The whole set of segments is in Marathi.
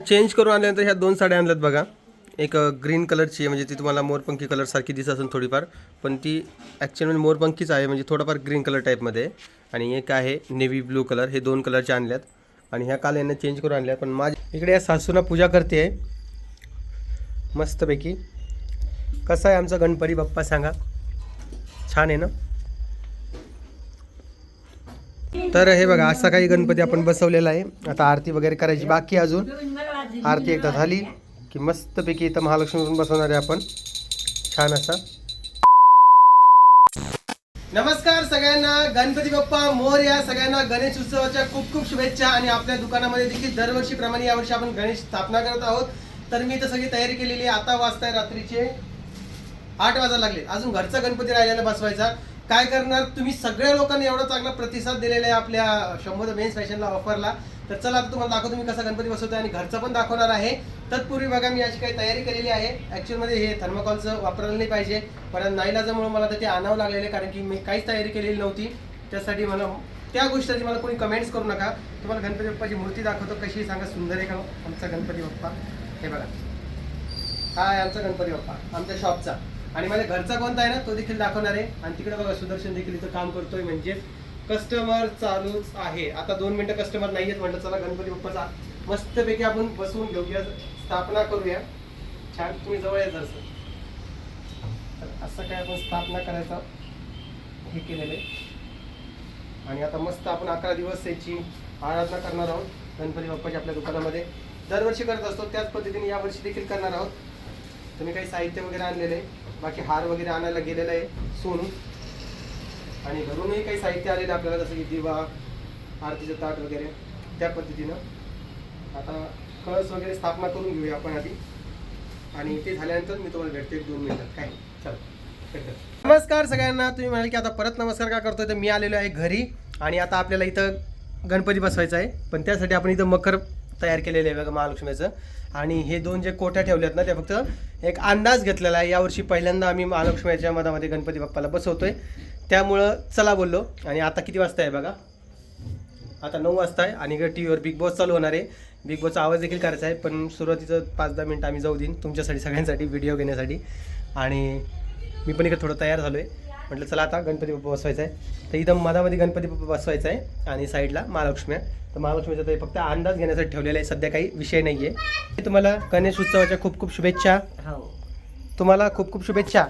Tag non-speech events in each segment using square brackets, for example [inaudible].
चेंज करून आल्यानंतर ह्या दोन साड्या आणल्यात बघा. एक ग्रीन कलरची आहे म्हणजे ती तुम्हाला मोरपंखी कलरसारखी दिसत असेल थोडीफार पण ती ॲक्च्युअली म्हणजे मोरपंखीच आहे म्हणजे थोडाफार ग्रीन कलर टाईपमध्ये आणि एक आहे नेव्ही ब्लू कलर हे दोन कलरचे आणल्यात. आणि ह्या काल यांना चेंज करून आणल्यात पण माझ्या इकडे या सासूना पूजा करते. आहे मस्तपैकी. कसा आहे आमचा गणपती बाप्पा सांगा? छान आहे ना? तर हे बघा असा काही गणपती आपण बसवलेला आहे. आता आरती वगैरे करायची बाकी अजून. आरती एकदा झाली की मस्तपैकी इथं महालक्ष्मी म्हणून बसवणार आहे आपण. छान असा. नमस्कार सगळ्यांना. गणपती बाप्पा मोर या सगळ्यांना गणेश उत्सवाच्या खूप खूप शुभेच्छा आणि आपल्या दुकानामध्ये देखील दरवर्षीप्रमाणे यावर्षी आपण गणेश स्थापना करत आहोत. तर मी इथं सगळी तयारी केलेली आहे. आता वाजताय रात्रीचे आठ वाजायला लागले. अजून घरचा गणपती राहिलेला बसवायचा. काय करणार? तुम्ही सगळ्या लोकांनी एवढा चांगला प्रतिसाद दिलेला आहे आपल्या शंभर मेन्स फॅशनला ऑफरला. तर चला आता तुम्हाला दाखवतो मी कसा गणपती बसवतो आणि घरचा पण दाखवणार आहे. तत्पूर्वी बघा मी अशी काही तयारी केलेली आहे. ॲक्च्युअलमध्ये हे थर्माकॉलचं वापरायला नाही पाहिजे. पण नाईलाजामुळे मला तर ते आणावं लागलेलं आहे कारण की मी काहीच तयारी केलेली नव्हती. त्यासाठी मला त्या गोष्टीची मला कोणी कमेंट्स करू नका. तुम्हाला गणपती बाप्पाची मूर्ती दाखवतो कशी सांगा सुंदर आहे का आमचा गणपती बाप्पा? हे बघा. हा आहे आमचा गणपती बाप्पा आमच्या शॉपचा आणि माझ्या घरचा कोणता आहे ना तो देखील दाखवणार आहे. आणि तिकडे बघा सुदर्शन देखील इथं काम करतोय. म्हणजे कस्टमर चालूच आहे. आता दोन मिनिटं कस्टमर नाही आहेत म्हटलं चला गणपती बाप्पाचा मस्तपैकी आपण बसवून घेऊया. स्थापना करूया. छान तुम्ही जवळ येत जसं तर असं काय आपण स्थापना करायचा हे केलेलं आहे. आणि आता मस्त आपण अकरा दिवस याची आराधना करणार आहोत गणपती बाप्पाची आपल्या दुकानामध्ये. दरवर्षी करत असतो त्याच पद्धतीने यावर्षी देखील करणार आहोत. तुम्ही काही साहित्य वगैरे आणलेलं आहे. बाकी हार वगैरे आणायला गेलेला आहे सोनू. आणि घरूनही काही साहित्य आलेलं आहे आपल्याला जसं की दिवा आरतीचं ताट वगैरे त्या पद्धतीनं. आता कळस वगैरे स्थापना करून घेऊया आपण आधी. आणि ते झाल्यानंतर मी तुम्हाला भेटते एक दोन मिनिटात. काय? चल. नमस्कार सगळ्यांना. तुम्ही म्हणाल की आता परत नमस्कार का करतोय? तर मी आलेलो आहे घरी. आणि आता आपल्याला इथं गणपती बसवायचा आहे. पण त्यासाठी आपण इथं मकर तयार केलेलं आहे बघा महालक्ष्मीचं. आणि हे दोन जे कोठ्या ठेवल्यात ना त्या फक्त एक अंदाज घेतलेला आहे. यावर्षी पहिल्यांदा आम्ही महालक्ष्मीच्या मधामध्ये गणपती बाप्पाला बसवतोय. त्यामुळं चला बोललो. आणि आता किती वाजता आहे बघा? आता नऊ वाजता आहे आणि टी व्हीवर बिग बॉस चालू होणार आहे. बिग बॉसचा आवाज देखील करायचा आहे पण सुरुवातीचं पाच दहा मिनटं आम्ही जाऊ देईन तुमच्यासाठी सगळ्यांसाठी व्हिडिओ घेण्यासाठी. आणि मी पण इकडे थोडं तयार झालो आहे म्हटलं चला आता गणपती बाप्पा बसवायचा आहे तर इथं मधामध्ये गणपती बाप्पा बसवायचा आहे आणि साईडला महालक्ष्मी आहे. तर महालक्ष्मीचा ते फक्त अंदाज घेण्यासाठी ठेवलेला आहे. सध्या काही विषय नाही आहे तुम्हाला गणेश उत्सवाच्या खूप खूप शुभेच्छा. हो. तुम्हाला खूप खूप शुभेच्छा.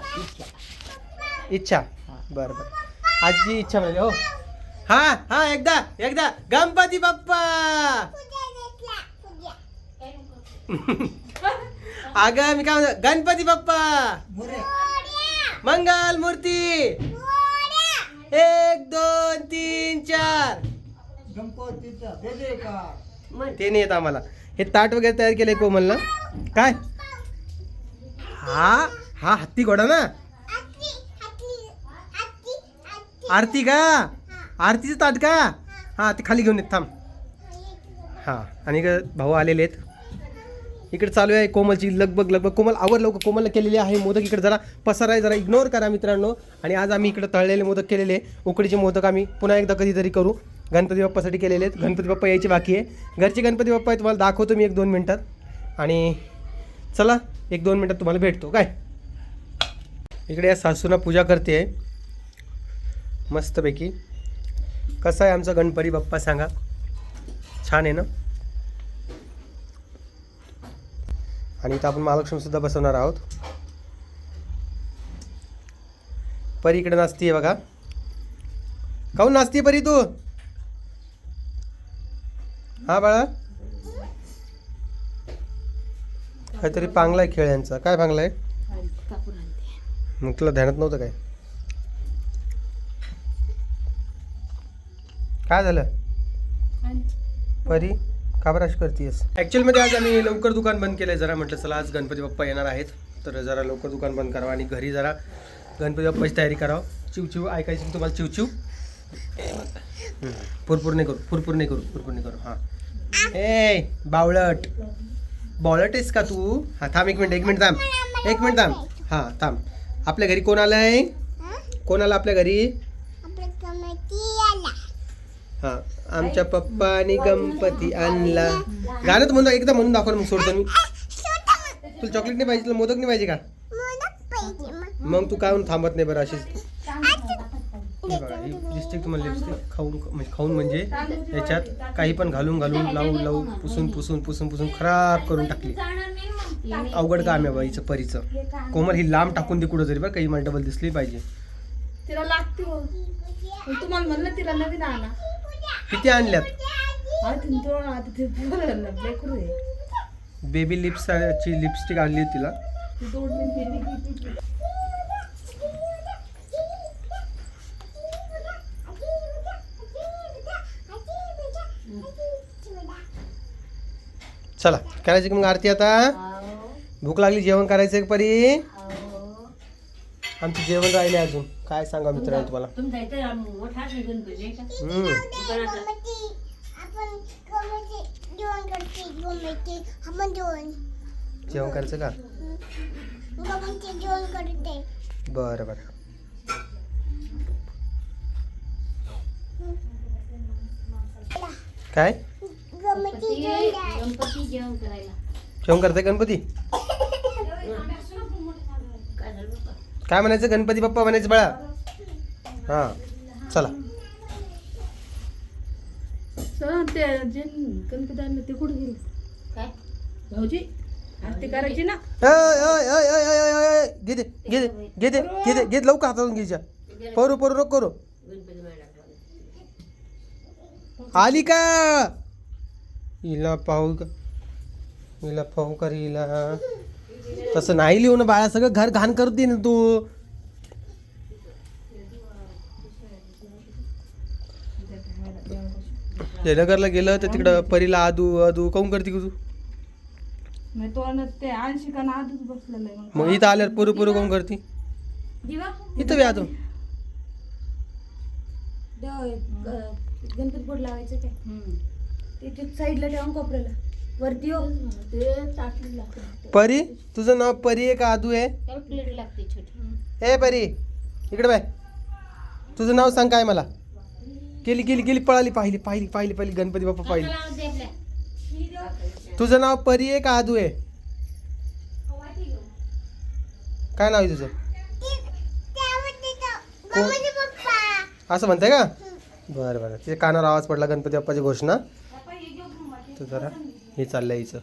इच्छा. बरं बरं. आजची इच्छा म्हणजे हो. हा हा एकदा एकदा. गणपती बाप्पा! [laughs] अगं मी काय म्हणतो? गणपती बाप्पा! मंगल मूर्ती. एक दोन तीन चार. ते नाही येत आम्हाला. हे ताट वगैरे तयार केलंय कोमलनं. काय? हा? हा हत्ती घोडा ना? आरती का? आरतीचं ताट का? हा. ते खाली घेऊन येत थांब. हा आणि भाऊ आलेले आहेत. इकडे चालू आहे कोमलची लगबग लगबग. कोमल आवर लवकर कोमलला केलेली आहे मोदक. इकडे जरा पसारा आहे जरा इग्नोर करा मित्रांनो. आणि आज आम्ही इकडे तळलेले मोदक केलेले आहे. उकडीचे मोदक आम्ही पुन्हा एकदा कधीतरी करू. गणपती बाप्पासाठी केलेले आहेत. गणपती बाप्पा यायची बाकी आहे. घरचे गणपती बाप्पा आहे तुम्हाला दाखवतो मी एक दोन मिनटात. आणि चला एक दोन मिनटात तुम्हाला भेटतो. काय? इकडे या सासूना पूजा करते. आहे मस्तपैकी. कसा आहे आमचा गणपती बाप्पा सांगा. छान आहे ना? आणि इथं आपण महालक्ष्मीसुद्धा बसवणार आहोत. परी इकडे नाचतीये बघा. काहून नाचतीये परी तू? हा बाळा. काहीतरी पांगलाय खेळ यांचा. काय पांगलाय? मग तुला ध्यानात नव्हतं काय. काय झालं? परी? का बरं अशी करतेस? ॲक्च्युअलमध्ये आज आम्ही लवकर दुकान बंद केलं आहे जरा म्हटलं चला आज गणपती बाप्पा येणार आहेत. तर जरा लवकर दुकान बंद करावं आणि घरी जरा गणपती बाप्पाची तयारी करावं. चिवचिव ऐकायची की तुम्हाला. चिवचिव. फुरफुर नाही करू फुरफुर नाही करू फुरफुर नाही करू. हां. ए बावळट. बावळट आहेस का तू? हां थांब एक मिनिट एक मिनिट थांब. एक मिनिट थांब. हां थांब. आपल्या घरी कोण आलं आहे कोण आलं आपल्या घरी? हां. आमच्या पप्पानी गणपती आणला. गाणं तर एकदा म्हणून दाखवा मग सोडतो मी. तुला चॉकलेट नाही पाहिजे तुला मोदक नाही पाहिजे का? मग तू काय म्हणून थांबत नाही बरं अशीच? ही लिपस्टिक तुम्हाला लिपस्टिक खाऊन म्हणजे खाऊन म्हणजे याच्यात काही पण घालून घालून लावून लावून पुसून पुसून पुसून पुसून खराब करून टाकली. अवघड काम आहे बाईचं परीचं. कोमल ही लांब टाकून दे कुठं जरी बरं काही मला डबल दिसली पाहिजे. तिला लागते हो. तुम्हाला म्हणलं तिला नवीन आणा. किती आणल्यात? तो आता ते ना, लेकरू आहे. बेबी लिप्सची लिपस्टिक आणली होती तिला. ती गेली. चला करायची का मग आरती आता? भूक लागली जेवण करायचं परी? आमचं जेवण राहिले अजून. काय सांगा मित्रांनो तुम्हाला? तुमचा इथं मोठा आहे गणपती आहे का? हम्म. जेवण करायचं का? बरं बरं. काय? गणपती गणपती जेवण करायला. जेवण करताय गणपती काय झालं बाप्पा? काय म्हणायचं? गणपती बाप्पा म्हणायचं बाळा. हां चला. सर ते जे गणपती आणलं ते कुठे गेले? काय? भाऊजी आरती करायची ना? अय, अय, अय, अय, अय, अय, अय, अय. घे दे घे दे घे दे घे दे घे दे, लवकर हातातून घ्यायच्या परू परू नको करू. आली का? हिला पाहू का? हिला पाहू का रे हिला तसं नाही लिहू ना बाळा सगळं घर घाण करत दे ना तू. जयनगरला गेलं तर तिकडं परीला आदू आदू काऊन करते का तू? तो ते मग इथं आल्यावर पुरू पुरू काऊन करते? दिवा? इथं बी आदू. गणपती बोर्ड लावायचं. तिथे साईडला ठेवून कोपऱ्याला. वरती हो. ते ताटली लागते. परी तुझं नाव परी आहे का आदू आहे? त्याला प्लेट लागते छोटी. ए परी इकडे बाय. तुझं नाव सांग काय मला. गेली गेली गेली पळाली पाहिली पाहिली पाहिली पाहिली गणपती बाप्पा पाहिली. दे आपल्या. तुझं नाव परी आहे का आदू आहे? काय नाव आहे तुझं? असं म्हणताय का? बरं बरं. तिथे कानावर आवाज पडला गणपती बाप्पाची घोषणा. तर जरा हे चाललंय हिचं.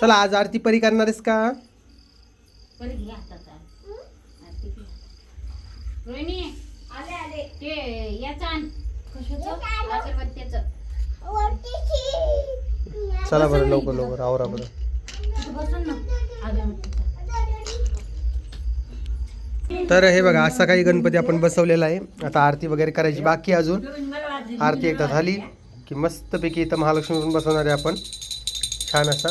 चला आज आरती परी करणार आहेस का चला. बरं लवकर लवकर आवरा बरं. तर हे बघा आज सकाळी गणपती आपण बसवलेला आहे. आता आरती वगैरे करायची बाकी अजून. आरती एकदा झाली. की मस्तपैकी इथं महालक्ष्मी पण बसवणार आहे आपण. छान असा.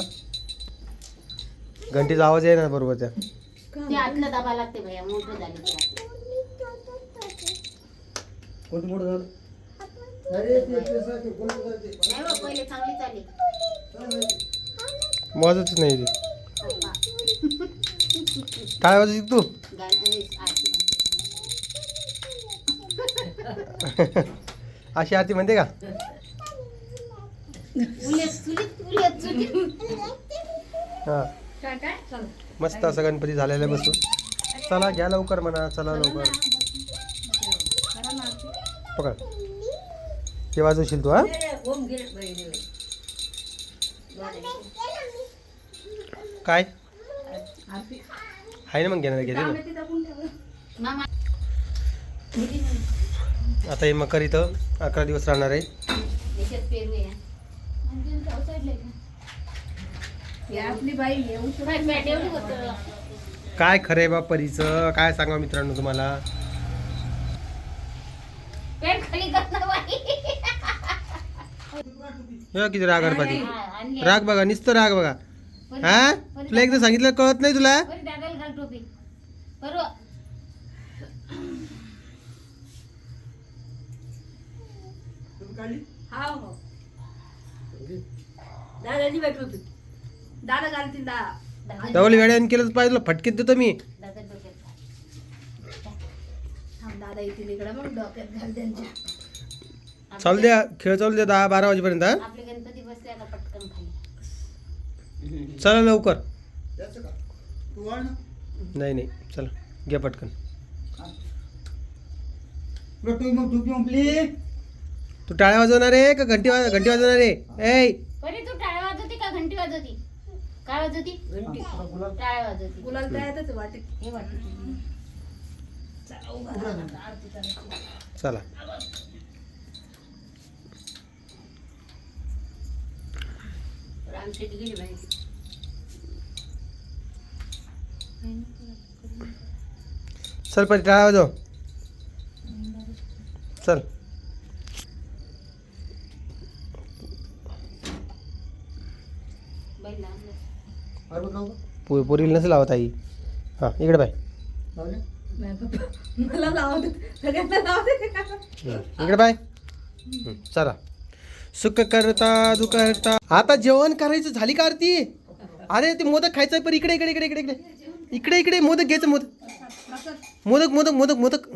घंटीचा आवाज आहे ना बरोबर त्या. ते आतलं दाबा लागते भैया मोठं झालं ते आतलं. नाही पप्पा. काय वाजत तू. अशी आरती म्हणते का उलेत, चुलीत, उलेत, चुलीत. हां. मस्त असा गणपती झालेला बसून. चला घ्या लवकर म्हणा चला लवकर. पकड. ते वाजवशील तू हा? काय? आहे ना मग घेणार घेते आता हे मकर इथं अकरा दिवस राहणार आहे याच्यात पेरू आहे ही आपली बाई काय पॅट एवढी होतं काय खरंय बा परीचं? काय सांगा मित्रांनो तुम्हाला? हे किती राग आणली. राग बघा नुसतं राग बघा. हा? तुला एकदा सांगितलं कळत नाही तुला? हा हो दादा घालतील दा दादा. डबल वेळेने केलंच पाहिजे फटकेत देतो मी. दादा डोक्यात घाल. थांब दादा येतील इकडे मग डोक्यात घाल त्यांच्या. चालू द्या खेळ चालू द्या दहा बारा वाजेपर्यंत हा? आपले गणपती बसले आता पटकन खाली. चला लवकर. नाही नाही चला घ्या पटकन. तू टाळ्या वाजवणार आहे का घंटी वाज घंटी वाजवणार? आहे ए बरे तू टाळ्या वाजवती का घंटी वाजवती काय वाजवती? टाळ्या वाजवती. गुलाल तयारच वाटेत. हे वाटत. चला. आमची गेली माहिती चल परी टाळ्या वाजव. चल बैल लांब पो पोरीला नसेल लावत आई. हां इकडे बाय. नाही पप्पा. मला लावते सगळ्यांना लावते इकडे बाय. चला. सुख करता दुख करता. आता जेवण करायचं झाली का आरती? अरे ते मोदक खायचं पण इकडे इकडे इकडे इकडे इकडे. इकडे इकडे मोदक घ्यायचं मोदक. मोदक मोदक मोदक मोदक.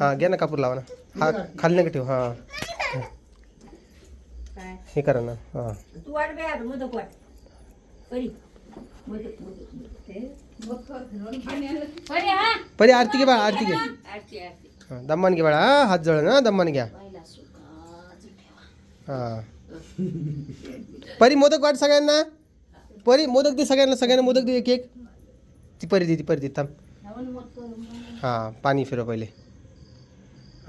हा घ्या ना कापूर लावा ना. हा खाली नका ठेव हा. काय हे करा ना हा. परी. हा? आरती घे बाळा आरती घे. आरती आरती. हा दम्मान घे बाळा हा हात जळ ना दम्मान घ्या. हा. परी मोदक वाट सगळ्यांना? परी मोदक दे सगळ्यांना सगळ्यांना मोदक दे एक एक ती परी दे ती परी दे थांब. हां पाणी फिरव पहिले.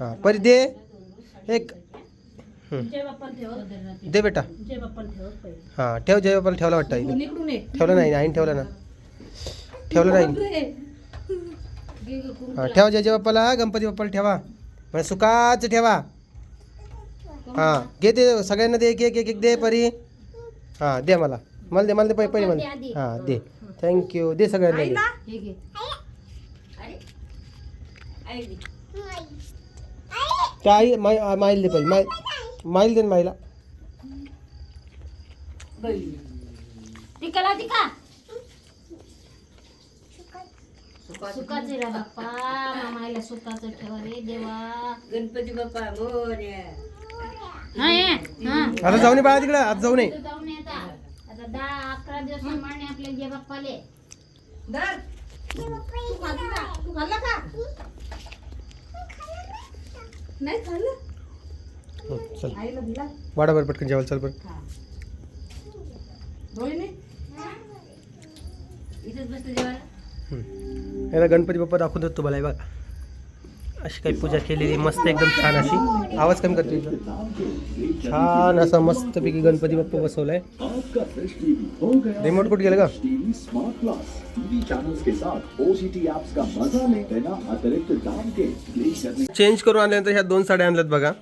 हां परी दे. एक. जय बाप्पा ठेवत दे बेटा. जय बाप्पा ठेवत पहिले हां ठेव जय बापाला ठेवला वाटतं. आईने इकडून ये. ठेवलं नाही आईने ठेवलं ना. ठेवलं नाही. रे. घे गं कुंकू हां ठेवा जय जय बाप्पाला गणपती बाप्पाला ठेवा. म्हणजे सुखाच ठेवा. हां घे ते सगळ्यांना दे एक एक एक एक दे परी. हां दे मला. मला दे मला दे पहिले पहिले मला. हां दे. थँक्यू दे सगळ्यांना दे. हे घे. अरे आई. दे. त्या आई माई आ- माईल दे पहिले माई माईल दे ना माईला टिका लावती का? सुखाचे रा बाप्पा मामाला सुखाचं ठेवा रे देवा. गणपती बाप्पा मोरया. हा ये. हा. आता जाऊ नये बाळा तिकडं आता जाऊ नये. तू जाऊन आता. आता दहा अकरा दिवस आपल्या जे बाप्पाले. धर. तू खाल्ली का? तू खाल्ला का? नाही खाल्लं. चल. आईला दिला? वाडा बरं पटकन जेवायला चल बरं. हं. याला गणपती बाप्पा दाखवून देतो तुम्हाला हे बघा. अशी काही पूजा केलेली मस्त एकदम छान अशी. आवाज कमी करतो इथं. छान असा मस्तपैकी गणपती बाप्पा बसवलाय. हो रिमोट कुठे गेलं का? चेंज करून आणल्यानंतर ह्या दोन साड्या आणल्यात बघा.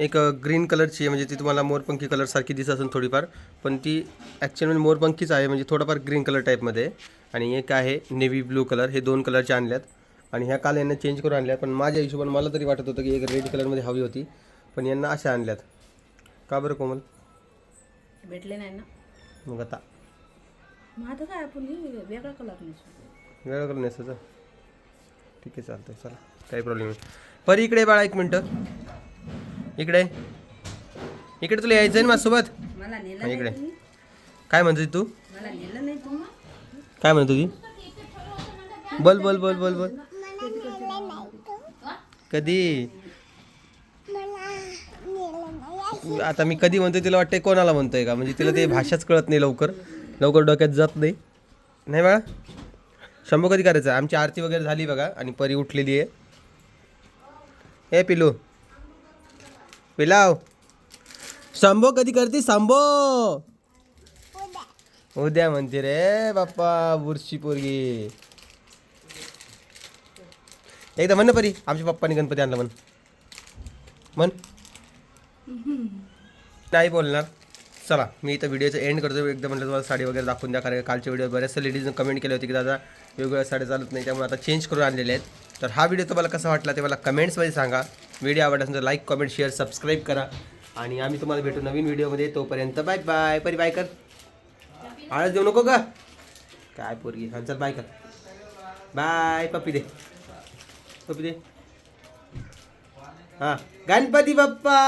एक ग्रीन कलरची आहे म्हणजे ती तुम्हाला मोरपंखी कलर सारखी दिसत असेल थोडीफार पण ती ॲक्च्युअली मोरपंखीच आहे म्हणजे थोडाफार ग्रीन कलर टाईपमध्ये. आणि एक आहे नेव्ही ब्लू कलर हे दोन कलरचे आणल्यात. आणि ह्या काल यांना चेंज करून आणल्यात पण माझ्या हिशोबाने मला तरी वाटत होतं की एक रेड कलरमध्ये हवी होती पण यांना अशा आणल्यात. का बरं कोमल? भेटले नाही ना? मग आता. आता काय आपण वेगळा कलर नाही वेळ करून नेसायचं. ठीक आहे चालतंय चला. काही प्रॉब्लेम नाही. परी इकडे बाळा एक मिनटं. इकडे. इकडे तुला यायचं ना माझ्यासोबत? मला नेलं हा, नाही इकडे. तुम्ही. काय म्हणतो तू? मला नेलं नाही तू काय म्हणतो ती बोल बोल बोल बोल बोल. कधी? आता मी कधी म्हणतोय तिला वाटतंय कोणाला म्हणतोय का? म्हणजे तिला ते भाषाच कळत नाही लवकर. लवकर डोक्यात जात नाही. नाही बाळा शंभू कधी करायचं? आमची आरती वगैरे झाली बघा आणि परी उठलेली आहे. ए पिलू पिलाव. शंभो कधी करते शंभो उद्या. म्हणते रे बाप्पा बुरशी पोरगी. एकदा म्हण ना परी आमच्या पप्पानी गणपती आणला म्हण. म्हण. नाही बोलणार. चला मी इथं व्हिडिओचं एंड करतो. एकदा म्हटलं तुम्हाला साडी वगैरे दाखवून द्या कारण कालच्या व्हिडिओ बऱ्याचशा लेडीजनं कमेंट केले होते की दादा वेगवेगळ्या साड्या चालत नाही त्यामुळे आता चेंज करून आणलेले आहेत. तर हा व्हिडिओ तुम्हाला कसा वाटला ते मला कमेंट्समध्ये सांगा. व्हिडिओ आवडला असेल तर लाईक कमेंट शेअर सबस्क्राईब करा. आणि आम्ही तुम्हाला भेटू नवीन व्हिडिओमध्ये तोपर्यंत बाय बाय परी बाय कर. आळस देऊ नको का? काय पोरगी. हा चल बाय कर. बाय पप्पी दे. पप्पी दे. हा. गणपती बाप्पा.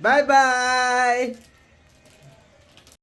Bye bye